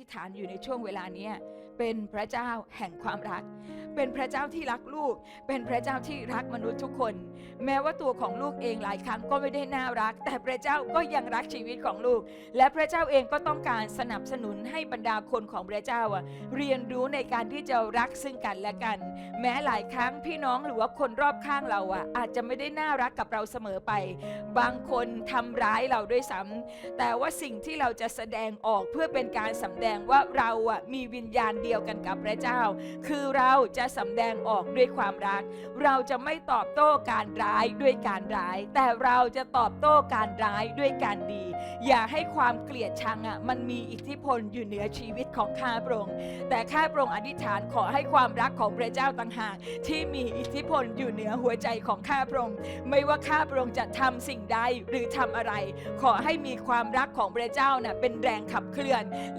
ธิษฐานอยู่ในช่วงเวลานี้เป็นพระเจ้าแห่งความรัก เป็นพระเจ้าที่รักลูก เป็นพระเจ้าที่รักมนุษย์ทุกคน แม้ว่าตัวของลูกเองหลายครั้งก็ไม่ได้น่ารัก แต่พระเจ้าก็ยังรักชีวิตของลูก และพระเจ้าเองก็ต้องการสนับสนุนให้บรรดาคนของพระเจ้าเรียนรู้ในการที่จะรักซึ่งกันและกัน แม้หลายครั้งพี่น้องหรือว่าคนรอบข้างเราอะอาจจะไม่ได้น่ารักกับเราเสมอไป บางคนทำร้ายเราด้วยซ้ำแต่ว่าสิ่งที่เราจะแสดงออกเพื่อเป็นการสำแดงว่าเราอะมีวิญญาณเดียวกันกับพระเจ้า คือเราจะสำแดงออกด้วยความรัก เราจะไม่ตอบโต้การร้ายด้วยการร้าย แต่เราจะตอบโต้การร้ายด้วยการดี อย่าให้ความเกลียดชังอะมันมีอิทธิพลอยู่เหนือชีวิตของข้าพระองค์แต่ข้าพระองค์อธิษฐานขอให้ความรักของพระเจ้าต่างหาก ที่มีอิทธิพลอยู่เหนือหัวใจของข้าพระองค์ไม่ว่าข้าพระองค์จะทำสิ่งใดหรือทำอะไร ขอให้มีความรักของพระเจ้าน่ะเป็นแรงขับเคลื่อนและ